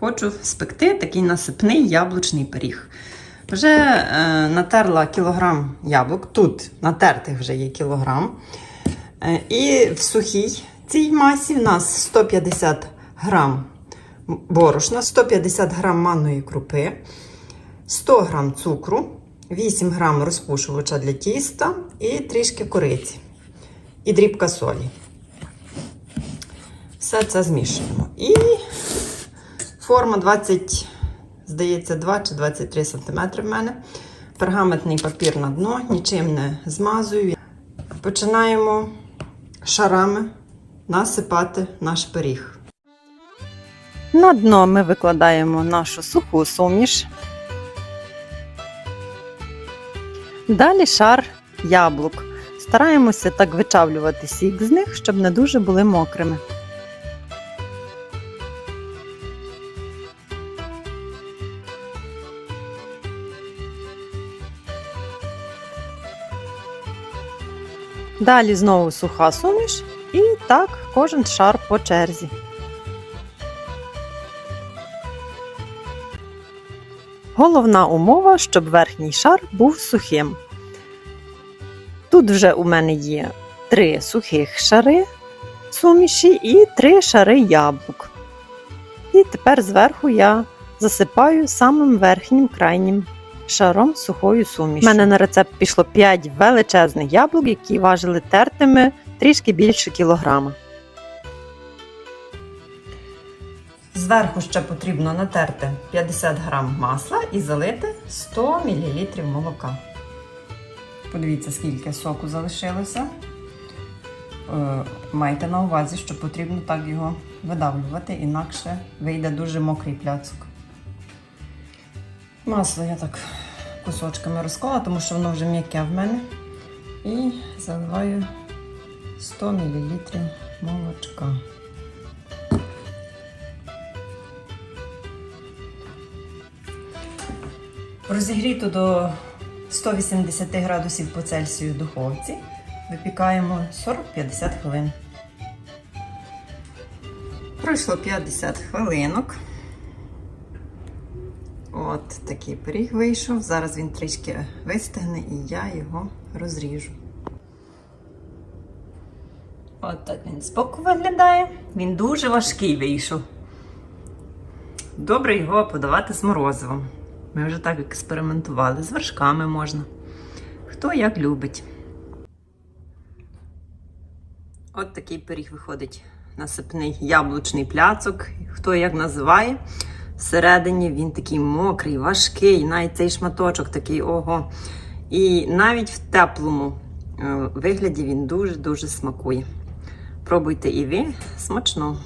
хочу спекти такий насипний яблучний пиріг. Вже е, натерла кілограм яблук, тут натертих вже є кілограм. Е, і в сухій цій масі в нас 150 грам борошна, 150 грам манної крупи, 100 грам цукру, 8 грам розпушувача для тіста і трішки кориці. І дрібка солі. Все це змішуємо. І форма 20, здається, 2 чи 23 см в мене. Пергаментний папір на дно, нічим не змазую. Починаємо шарами насипати наш пиріг. На дно ми викладаємо нашу суху суміш. Далі шар яблук. Стараємося так вичавлювати сік з них, щоб не дуже були мокрими. Далі знову суха суміш і так кожен шар по черзі. Головна умова, щоб верхній шар був сухим. Тут вже у мене є три сухих шари суміші і три шари яблук. І тепер зверху я засипаю самим верхнім крайнім шаром сухою сумішю. У мене на рецепт пішло 5 величезних яблук, які важили тертими трішки більше кілограма. Зверху ще потрібно натерти 50 грам масла і залити 100 мл молока. Подивіться, скільки соку залишилося. Е, Майте на увазі, що потрібно так його видавлювати, інакше вийде дуже мокрий пляцок. Масло я так кусочками розклала, тому що воно вже м'яке в мене. І заливаю 100 мл молочка. Розігріту до 180 градусів по Цельсію духовці випікаємо 40-50 хвилин. Пройшло 50 хвилинок. От такий пиріг вийшов. Зараз він трішки вистигне і я його розріжу. От так він збоку виглядає. Він дуже важкий вийшов. Добре його подавати з морозивом. Ми вже так експериментували. З вершками можна. Хто як любить. От такий пиріг виходить насипний яблучний пляцок. Хто як називає. Всередині він такий мокрий, важкий, навіть цей шматочок такий ого. І навіть в теплому е, вигляді він дуже-дуже смакує. Пробуйте і ви смачно!